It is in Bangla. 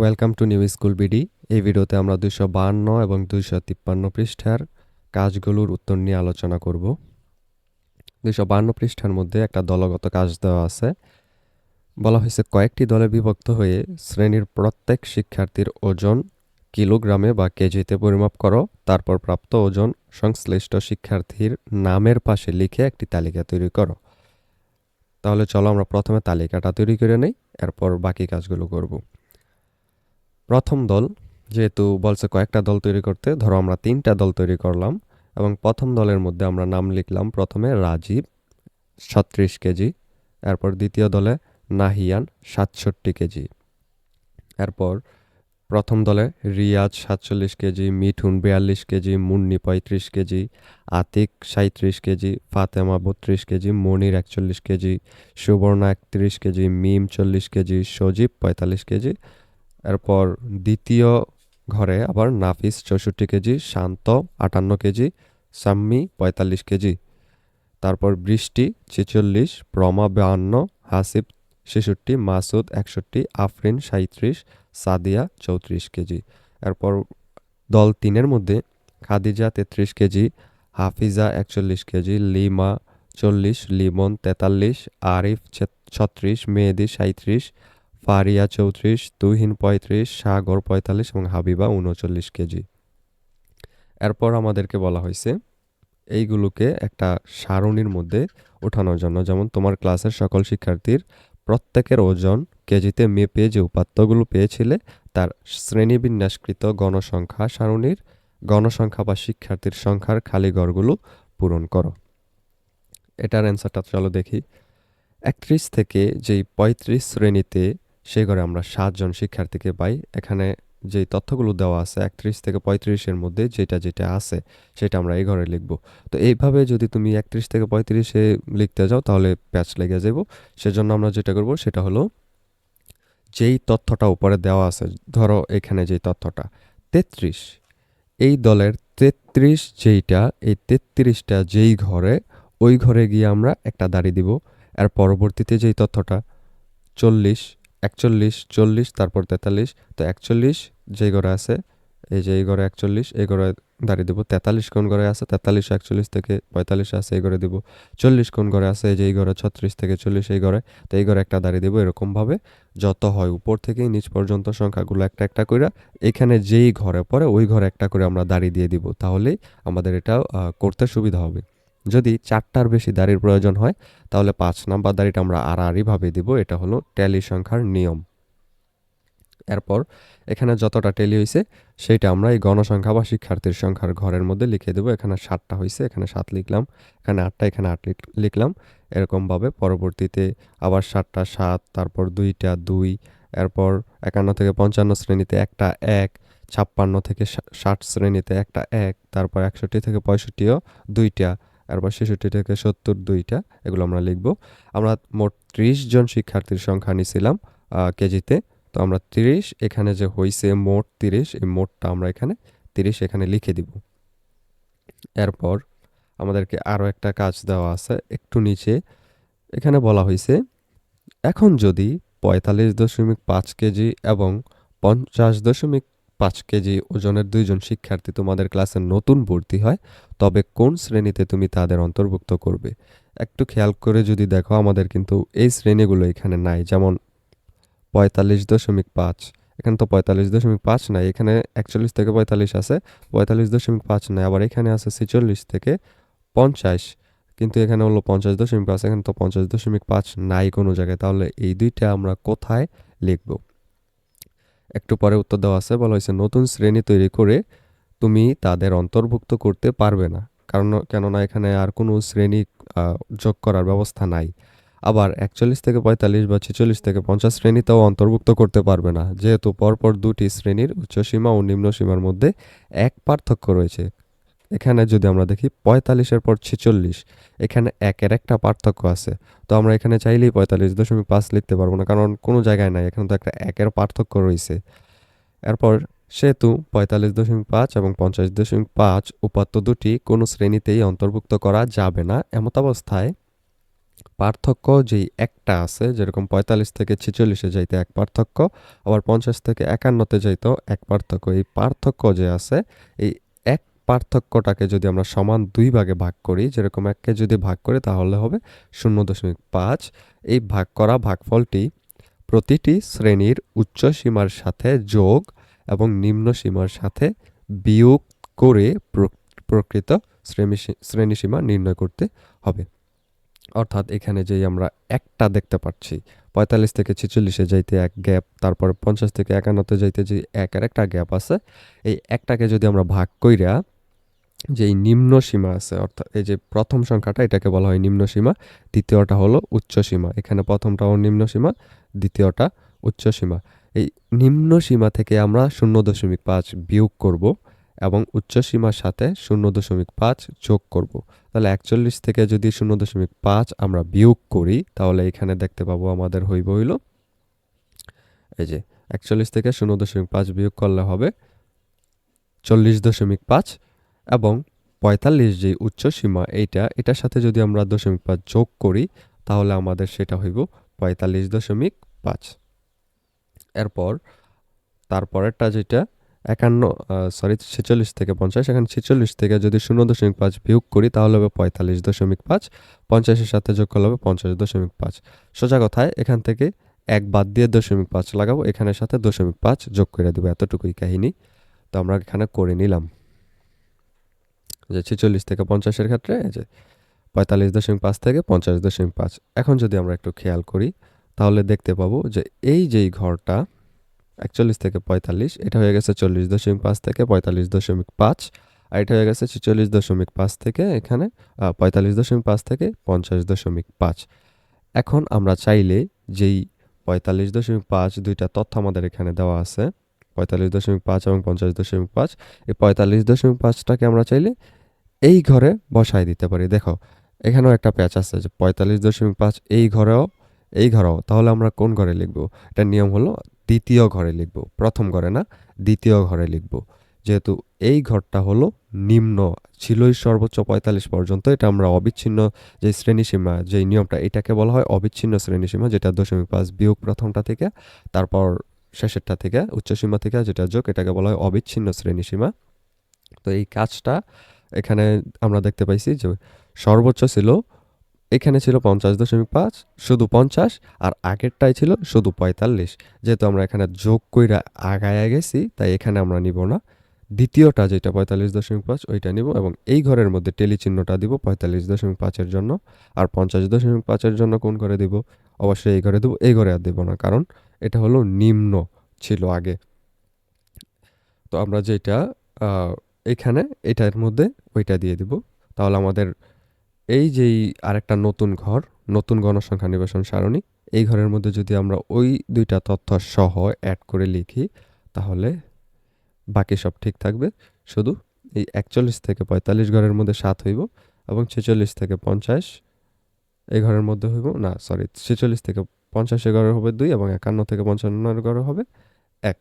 Welcome to new school BD এই ভিডিওতে আমরা দুইশো বাহান্ন এবং দুইশো তিপ্পান্ন পৃষ্ঠার কাজগুলোর উত্তর নিয়ে আলোচনা করব। দুইশো বাহান্ন পৃষ্ঠার মধ্যে একটা দলগত কাজ দেওয়া আছে। বলা হয়েছে, কয়েকটি দলে বিভক্ত হয়ে শ্রেণির প্রত্যেক শিক্ষার্থীর ওজন কিলোগ্রামে বা কেজিতে পরিমাপ করো। তারপর প্রাপ্ত ওজন সংশ্লিষ্ট শিক্ষার্থীর নামের পাশে লিখে একটি তালিকা তৈরি করো। তাহলে চলো আমরা প্রথমে তালিকাটা তৈরি করে নিই, এরপর বাকি কাজগুলো করব। প্রথম দল যেহেতু বলছে কয়েকটা দল তৈরি করতে, ধরো আমরা তিনটা দল তৈরি করলাম এবং প্রথম দলের মধ্যে আমরা নাম লিখলাম প্রথমে রাজীব ছত্রিশ কেজি, এরপর দ্বিতীয় দলে নাহিয়ান সাতষট্টি কেজি, এরপর প্রথম দলে রিয়াজ সাতচল্লিশ কেজি, মিঠুন বিয়াল্লিশ কেজি, মুন্নি পঁয়ত্রিশ কেজি, আতিক সাঁত্রিশ কেজি, ফাতেমা বত্রিশ কেজি, মনির একচল্লিশ কেজি, সুবর্ণা একত্রিশ কেজি, মিম চল্লিশ কেজি, সজীব পঁয়তাল্লিশ কেজি এরপর দ্বিতীয় ঘরে আবার নাফিস চৌষট্টি কেজি, শান্ত আটান্ন কেজি, সাম্মি পঁয়তাল্লিশ কেজি। তারপর বৃষ্টি ছেচল্লিশ, প্রমা বাহান্ন, হাসিব ছেষট্টি, মাসুদ একষট্টি, আফরিন সাঁত্রিশ সাদিয়া চৌত্রিশ কেজি। এরপর দল তিনের মধ্যে খাদিজা তেত্রিশ কেজি, হাফিজা একচল্লিশ কেজি, লিমা চল্লিশ, লিমন তেতাল্লিশ, আরিফ ছত্রিশ, মেহেদি সাঁত্রিশ ফারিয়া চৌত্রিশ, তুহিন পঁয়ত্রিশ, সাগর পঁয়তাল্লিশ এবং হাবিবা উনচল্লিশ কেজি। এরপর আমাদেরকে বলা হয়েছে, এইগুলোকে একটা সারণীর মধ্যে ওঠানোর জন্য। যেমন তোমার ক্লাসের সকল শিক্ষার্থীর প্রত্যেকের ওজন কেজিতে মেপে যে উপাত্তগুলো পেয়েছিলে, তার শ্রেণীবিন্যাসকৃত গণসংখ্যা সারণীর গণসংখ্যা বা শিক্ষার্থীর সংখ্যার খালি ঘরগুলো পূরণ করো। এটার অ্যান্সারটা চলো দেখি। একত্রিশ থেকে যেই পঁয়ত্রিশ শ্রেণীতে সেই ঘরে আমরা সাতজন শিক্ষার্থীকে পাই। এখানে যে তথ্যগুলো দেওয়া আছে, একত্রিশ থেকে পঁয়ত্রিশের মধ্যে যেটা যেটা আছে, সেটা আমরা এই ঘরে লিখব। তো এইভাবে যদি তুমি একত্রিশ থেকে পঁয়ত্রিশে লিখতে যাও, তাহলে প্যাচ লেগে যাব সেজন্য আমরা যেটা করব, সেটা হলো যেই তথ্যটা উপরে দেওয়া আছে, ধরো এখানে যেই তথ্যটা, তেত্রিশ। এই দলের তেত্রিশ যেইটা, এই তেত্রিশটা যেই ঘরে, ওই ঘরে গিয়ে আমরা একটা দাড়ি দিব। আর পরবর্তীতে যেই তথ্যটা, চল্লিশ একচল্লিশ, চল্লিশ, তারপর তেতাল্লিশ, তো একচল্লিশ যে ঘরে আছে, এই যে এই ঘরে একচল্লিশ, এই ঘরে দাঁড়িয়ে দেবো, তেতাল্লিশ কোন ঘরে আছে, তেতাল্লিশ, একচল্লিশ থেকে পঁয়তাল্লিশ আছে, এই ঘরে দেবো, চল্লিশ কোন ঘরে আছে, এই যে এই ঘরে ছত্রিশ থেকে চল্লিশ, এই ঘরে, তো এই ঘরে একটা দাঁড়িয়ে দেবো এরকমভাবে, যত হয় উপর থেকে নিচ পর্যন্ত সংখ্যাগুলো একটা একটা করে এখানে যেই ঘরে পড়ে, ওই ঘরে একটা করে আমরা দাঁড়িয়ে দিয়ে দিব, তাহলেই আমাদের এটা করতে সুবিধা হবে। যদি চারটার বেশি দাড়ির প্রয়োজন হয়, তাহলে পাঁচ নাম্বার দাড়িটা আমরা আড়াআড়িভাবে দিব, এটা হলো ট্যালি সংখ্যার নিয়ম। এরপর এখানে যতটা টেলি হয়েছে সেইটা আমরা এই গণসংখ্যা বা শিক্ষার্থীর সংখ্যার ঘরের মধ্যে লিখে দেবো। এখানে সাতটা হয়েছে এখানে সাত লিখলাম, এখানে আটটা, এখানে আট লিখলাম। এরকমভাবে পরবর্তীতে আবার সাতটা, সাত, তারপর দুইটা, দুই, এরপর একান্ন থেকে পঞ্চান্ন শ্রেণীতে একটা, এক, ছাপ্পান্ন থেকে ষাট শ্রেণীতে একটা, এক, তারপর একষট্টি থেকে পঁয়ষট্টিও দুইটা এরপর ছেষট্টি থেকে সত্তর দুইটা, এগুলো আমরা লিখব। আমরা মোট ত্রিশ জন শিক্ষার্থীর সংখ্যা নিয়েছিলাম কেজিতে। তো আমরা তিরিশ, এখানে যে হয়েছে মোট তিরিশ, এই মোটটা আমরা এখানে তিরিশ এখানে লিখে দিব। এরপর আমাদেরকে আরও একটা কাজ দেওয়া আছে, একটু নিচে। এখানে বলা হয়েছে এখন যদি পঁয়তাল্লিশ দশমিক পাঁচ কেজি এবং পঞ্চাশ দশমিক পাঁচ কেজি ওজনের দুইজন শিক্ষার্থী তোমাদের ক্লাসে নতুন ভর্তি হয়, তবে কোন শ্রেণীতে তুমি তাদের অন্তর্ভুক্ত করবে? একটু খেয়াল করে যদি দেখো, আমাদের কিন্তু এই শ্রেণীগুলো এখানে নাই, যেমন পঁয়তাল্লিশ দশমিক পাঁচ। এখানে তো পঁয়তাল্লিশ দশমিক পাঁচ নাই, এখানে একচল্লিশ থেকে পঁয়তাল্লিশ আছে, পঁয়তাল্লিশ দশমিক পাঁচ নাই, আবার এখানে আছে ছেচল্লিশ থেকে পঞ্চাশ, কিন্তু এখানে হলো পঞ্চাশ দশমিক পাঁচ, এখানে তো পঞ্চাশ দশমিক পাঁচ নাই কোনো জায়গায়, তাহলে এই দুইটা আমরা কোথায় লিখব? একটু পরে উত্তর দেওয়া আছে, বলা হয়েছে, নতুন শ্রেণি তৈরি করে তুমি তাদের অন্তর্ভুক্ত করতে পারবে না। কারণ, কেননা এখানে আর কোনো শ্রেণি যোগ করার ব্যবস্থা নাই। আবার একচল্লিশ থেকে পঁয়তাল্লিশ বা ছেচল্লিশ থেকে পঞ্চাশ শ্রেণীতেও অন্তর্ভুক্ত করতে পারবে না। যেহেতু পরপর দুটি শ্রেণির উচ্চসীমা ও নিম্নসীমার মধ্যে এক পার্থক্য রয়েছে। এখানে যদি আমরা দেখি পঁয়তাল্লিশের পর ছেচল্লিশ, এখানে একের একটা পার্থক্য আছে। তো আমরা এখানে চাইলেই পঁয়তাল্লিশ দশমিক পাঁচ লিখতে পারব না, কারণ কোনো জায়গায় নাই, এখানে তো একটা একের পার্থক্য রয়েছে। এরপর সেতু পঁয়তাল্লিশ দশমিক পাঁচ এবং পঞ্চাশ দশমিক পাঁচ উপাত্ত দুটি কোনো শ্রেণীতেই অন্তর্ভুক্ত করা যাবে না। এমতাবস্থায় পার্থক্য যেই একটা আছে, যেরকম পঁয়তাল্লিশ থেকে ছেচল্লিশে যাইতে এক পার্থক্য, আবার পঞ্চাশ থেকে একান্নতে যাইতেও এক পার্থক্য। এই পার্থক্য যে আছে, এই পার্থক্যটাকে যদি আমরা সমান দুই ভাগে ভাগ করি, যেরকম এককে যদি ভাগ করি তাহলে হবে শূন্য দশমিক পাঁচ। এই ভাগ করা ভাগফলটি প্রতিটি শ্রেণির উচ্চ সীমার সাথে যোগ এবং নিম্ন সীমার সাথে বিয়োগ করে প্র- প্রকৃত শ্রেণি শ্রেণীসীমা নির্ণয় করতে হবে। অর্থাৎ এখানে যেই আমরা একটা দেখতে পাচ্ছি, পঁয়তাল্লিশ থেকে ছেচল্লিশে যাইতে এক গ্যাপ, তারপর পঞ্চাশ থেকে একান্নতে যাইতে যে একের একটা গ্যাপ আছে, এই একটাকে যদি আমরা ভাগ কইরা যেই নিম্ন সীমা আছে, অর্থাৎ এই যে প্রথম সংখ্যাটা, এটাকে বলা হয় নিম্ন সীমা, দ্বিতীয়টা হলো উচ্চ সীমা। এখানে প্রথমটাও নিম্ন সীমা, দ্বিতীয়টা উচ্চ সীমা। এই নিম্ন সীমা থেকে আমরা শূন্য দশমিক পাঁচ বিয়োগ করব এবং উচ্চ সীমার সাথে শূন্য দশমিক পাঁচ যোগ করব। তাহলে একচল্লিশ থেকে যদি শূন্য দশমিক পাঁচ আমরা বিয়োগ করি, তাহলে এখানে দেখতে পাবো আমাদের হইব হইল, এই যে একচল্লিশ থেকে শূন্য দশমিক পাঁচ বিয়োগ করলে হবে চল্লিশ দশমিক পাঁচ। এবং পঁয়তাল্লিশ যে উচ্চ সীমা, এইটা, এটার সাথে যদি আমরা দশমিক পাঁচ যোগ করি, তাহলে আমাদের সেটা হইব পঁয়তাল্লিশ দশমিক পাঁচ। এরপর, তারপরেরটা যেটা, একান্ন সরি ছেচল্লিশ থেকে পঞ্চাশ, এখানে ছেচল্লিশ থেকে যদি শূন্য দশমিক পাঁচ বিয়োগ করি, তাহলে হবে পঁয়তাল্লিশ দশমিক পাঁচ, পঞ্চাশের সাথে যোগ করলে হবে পঞ্চাশ দশমিক পাঁচ। সোজা কথায়, এখান থেকে এক বাদ দিয়ে দশমিক পাঁচ লাগাবো, এখানের সাথে দশমিক পাঁচ যোগ করে দেবো, এতটুকুই কাহিনী। তো আমরা এখানে করে নিলাম। যে ছেচল্লিশ থেকে পঞ্চাশের ক্ষেত্রে যে পঁয়তাল্লিশ দশমিক পাঁচ থেকে পঞ্চাশ দশমিক পাঁচ। এখন যদি আমরা একটু খেয়াল করি, তাহলে দেখতে পাবো যে এই যেই ঘরটা, একচল্লিশ থেকে পঁয়তাল্লিশ, এটা হয়ে গেছে চল্লিশ দশমিক পাঁচ থেকে পঁয়তাল্লিশ দশমিক পাঁচ, আর এটা হয়ে গেছে ছেচল্লিশ দশমিক পাঁচ থেকে এখানে পঁয়তাল্লিশ দশমিক পাঁচ থেকে পঞ্চাশ দশমিক পাঁচ। এখন আমরা চাইলে যেই পঁয়তাল্লিশ দশমিক পাঁচ দুইটা তথ্য আমাদের এখানে দেওয়া আছে, পঁয়তাল্লিশ দশমিক পাঁচ এবং পঞ্চাশ দশমিক পাঁচ, এই পঁয়তাল্লিশ দশমিক পাঁচটাকে আমরা চাইলে এই ঘরে বসাই দিতে পারি। দেখো, এখানেও একটা প্যাচ আছে যে পঁয়তাল্লিশ দশমিক পাঁচ, এই ঘরেও এই ঘরেও। তাহলে আমরা কোন ঘরে লিখব? এটা নিয়ম হলো দ্বিতীয় ঘরে লিখব। প্রথম ঘরে না, দ্বিতীয় ঘরে লিখব। যেহেতু এই ঘরটা হলো নিম্ন, ছিলই সর্বোচ্চ পঁয়তাল্লিশ পর্যন্ত। এটা আমরা অবিচ্ছিন্ন যে শ্রেণীসীমা, যেই নিয়মটা, এটাকে বলা হয় অবিচ্ছিন্ন শ্রেণীসীমা, যেটা দশমিক পাঁচ বিয়োগ প্রথমটা থেকে, তারপর শেষেরটা থেকে, উচ্চসীমা থেকে, যেটা যোগ, এটাকে বলা হয় অবিচ্ছিন্ন শ্রেণীসীমা। তো এই কাজটা এখানে আমরা দেখতে পাইছি যে সর্বোচ্চ ছিল, এখানে ছিল পঞ্চাশ দশমিক পাঁচ, শুধু পঞ্চাশ, আর আগেরটাই ছিল শুধু পঁয়তাল্লিশ। যেহেতু আমরা এখানে যোগ কইরা আগায় গেছি, তাই এখানে আমরা নিব না। দ্বিতীয়টা যেটা পঁয়তাল্লিশ দশমিক পাঁচ, ওইটা নিব, এবং এই ঘরের মধ্যে টেলি চিহ্নটা দিব পঁয়তাল্লিশ দশমিক পাঁচের জন্য। আর পঞ্চাশ দশমিক পাঁচের জন্য কোন ঘরে দিব? অবশ্যই এই ঘরে দেবো, এই ঘরে আর দেবো না, কারণ এটা হলো নিম্ন ছিল আগে। তো আমরা যেটা এখানে এটার মধ্যে ওইটা দিয়ে দিব। তাহলে আমাদের এই যেই আরেকটা নতুন ঘর, নতুন গণসংখ্যা নিবেশন সারণী, এই ঘরের মধ্যে যদি আমরা ওই দুইটা তথ্য সহ অ্যাড করে লিখি, তাহলে বাকি সব ঠিক থাকবে। শুধু এই একচল্লিশ থেকে পঁয়তাল্লিশ ঘরের মধ্যে সাত হইব এবং ছেচল্লিশ থেকে পঞ্চাশ এই ঘরের মধ্যে হইব। না সরি ছেচল্লিশ থেকে পঞ্চাশের ঘরে হবে দুই এবং একান্ন থেকে পঞ্চান্নের ঘরে হবে এক।